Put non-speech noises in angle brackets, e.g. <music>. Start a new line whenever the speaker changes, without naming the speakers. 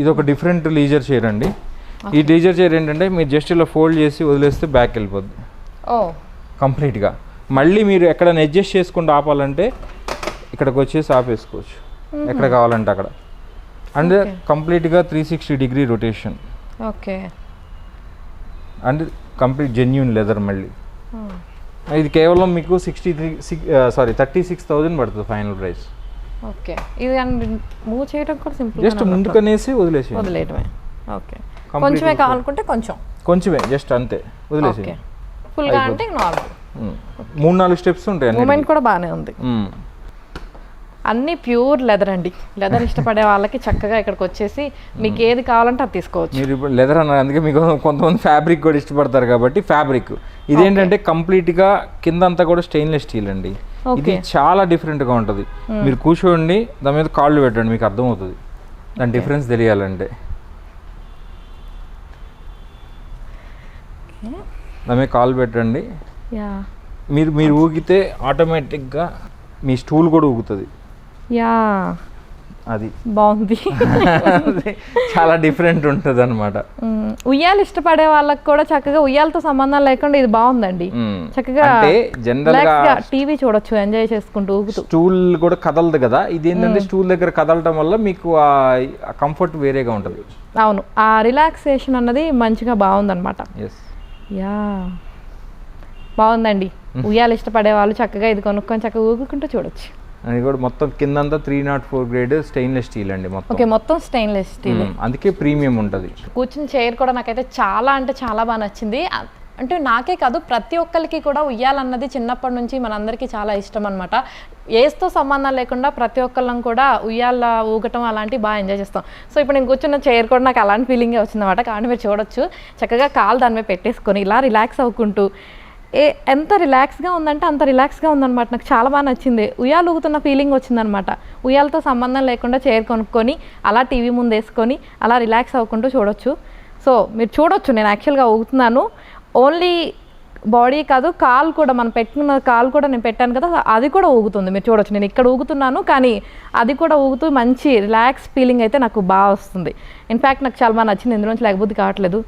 ఇది ఒక different leisure chair అండి. ఈ లీజర్ చైర్ ఏంటంటే మీరు జస్ట్ ఇలా ఫోల్డ్ చేసి వదిలేస్తే బ్యాక్ వెళ్ళిపోద్ది. కంప్లీట్గా మళ్ళీ మీరు ఎక్కడైనా అడ్జస్ట్ చేసుకుంటూ ఆపాలంటే ఇక్కడికి వచ్చేసి ఆపేసుకోవచ్చు. ఎక్కడ కావాలంటే అక్కడ. అండ్ కంప్లీట్గా three sixty degree rotation
okay.
And complete genuine leather మళ్ళీ. ఇది కేవలం మీకు sixty three six sorry thirty six thousand పడుతుంది ఫైనల్ ప్రైస్
ఓకే. ఇది మూవ్ చేయడం కూడా సింపుల్
జస్ట్ ముందుకనేసి వదిలేసి
వదిలేయడమే ఓకే. కొంచెమే కావాలనుకుంటే కొంచెం.
కొంచెమే జస్ట్ అంతే. వదిలేసి
ఫుల్గా అంటే నార్మల్
మూడు నాలుగు స్టెప్స్ ఉంటాయి.
మూమెంట్ కూడా బాగానే ఉంది. అన్ని ప్యూర్ లెదర్ అండి. లెదర్ ఇష్టపడే వాళ్ళకి చక్కగా ఇక్కడికి వచ్చేసి మీకు ఏది కావాలంటే అది తీసుకోవచ్చు.
మీరు ఇప్పుడు లెదర్ అన్నారు అందుకే మీకు కొంతమంది ఫ్యాబ్రిక్ కూడా ఇష్టపడతారు కాబట్టి ఫ్యాబ్రిక్. ఇదేంటంటే కంప్లీట్గా కింద అంతా కూడా స్టెయిన్లెస్ స్టీల్ అండి. ఇది చాలా డిఫరెంట్గా ఉంటుంది. మీరు కూర్చోండి దాని మీద కాళ్ళు పెట్టండి మీకు అర్థమవుతుంది. దాని డిఫరెన్స్ తెలియాలంటే. దాని మీద కాళ్ళు పెట్టండి. మీరు మీరు ఊగితే ఆటోమేటిక్గా మీ స్టూల్ కూడా ఊగుతుంది.
యా.
అది.
బాగుంది. <laughs>
చాలా డిఫరెంట్ ఉంటుంది అనమాట.
ఉయ్యాలు ఇష్టపడే వాళ్ళకి కూడా చక్కగా ఉయ్యాలతో సంబంధం లేకుండా ఇది బాగుందండి. చక్కగా
జనరల్గా
టీవీ చూడొచ్చు ఎంజాయ్ చేసుకుంటూ ఊగుతూ.
స్టూల్ కూడా కదలదు కదా. ఇది ఏంటంటే స్టూల్ దగ్గర కదలటం వల్ల మీకు ఆ కంఫర్ట్ వేరేగా ఉంటుంది.
అవును. ఆ రిలాక్సేషన్ అన్నది మంచిగా బాగుందన్నమాట. యా. బాగుందండి. ఉయ్యాలు ఇష్టపడే వాళ్ళు చక్కగా ఇది కొనుక్కొని చక్కగా ఊగుకుంటూ చూడొచ్చు.
అది కూడా మొత్తం కిందంతా three nought four grade stainless steel అండి మొత్తం.
ఓకే మొత్తం స్టెయిన్లెస్ స్టీల్.
అందుకే ప్రీమియం ఉంటుంది.
కూర్చుని చైర్ కూడా నాకైతే చాలా అంటే చాలా బాగా నచ్చింది. అంటే నాకే కాదు ప్రతి ఒక్కరికి కూడా ఉయ్యాలన్నది చిన్నప్పటి నుంచి మనందరికీ చాలా ఇష్టం అనమాట ఏజ్తో సంబంధం లేకుండా ప్రతి ఒక్కళ్ళం కూడా ఉయ్యాల ఊగటం అలాంటివి బాగా ఎంజాయ్ చేస్తాం. సో ఇప్పుడు నేను కూర్చున్న చైర్ కూడా నాకు అలాంటి ఫీలింగే వచ్చిందన్నమాట. కాబట్టి మీరు చూడొచ్చు. చక్కగా కాలు దాని మీద పెట్టేసుకొని ఇలా రిలాక్స్ అవ్వుకుంటూ ఏ ఎంత రిలాక్స్గా ఉందంటే అంత రిలాక్స్గా ఉందన్నమాట. నాకు చాలా బాగా నచ్చింది. ఉయ్యాలు ఊగుతున్న ఫీలింగ్ వచ్చిందనమాట ఉయ్యాలతో సంబంధం లేకుండా చైర్ కొనుక్కొని అలా టీవీ ముందు వేసుకొని అలా రిలాక్స్ అవ్వకుంటూ చూడొచ్చు. సో మీరు చూడొచ్చు నేను యాక్చువల్గా ఊగుతున్నాను. ఓన్లీ బాడీ కాదు కాలు కూడా మనం పెట్టిన కాలు కూడా నేను పెట్టాను కదా అది కూడా ఊగుతుంది. మీరు చూడొచ్చు నేను ఇక్కడ ఊగుతున్నాను కానీ అది కూడా ఊగుతూ మంచి రిలాక్స్ ఫీలింగ్ అయితే నాకు బాగా వస్తుంది. ఇన్ఫ్యాక్ట్ నాకు చాలా బాగా నచ్చింది ఇందులోంచి లేకపోతే కావట్లేదు.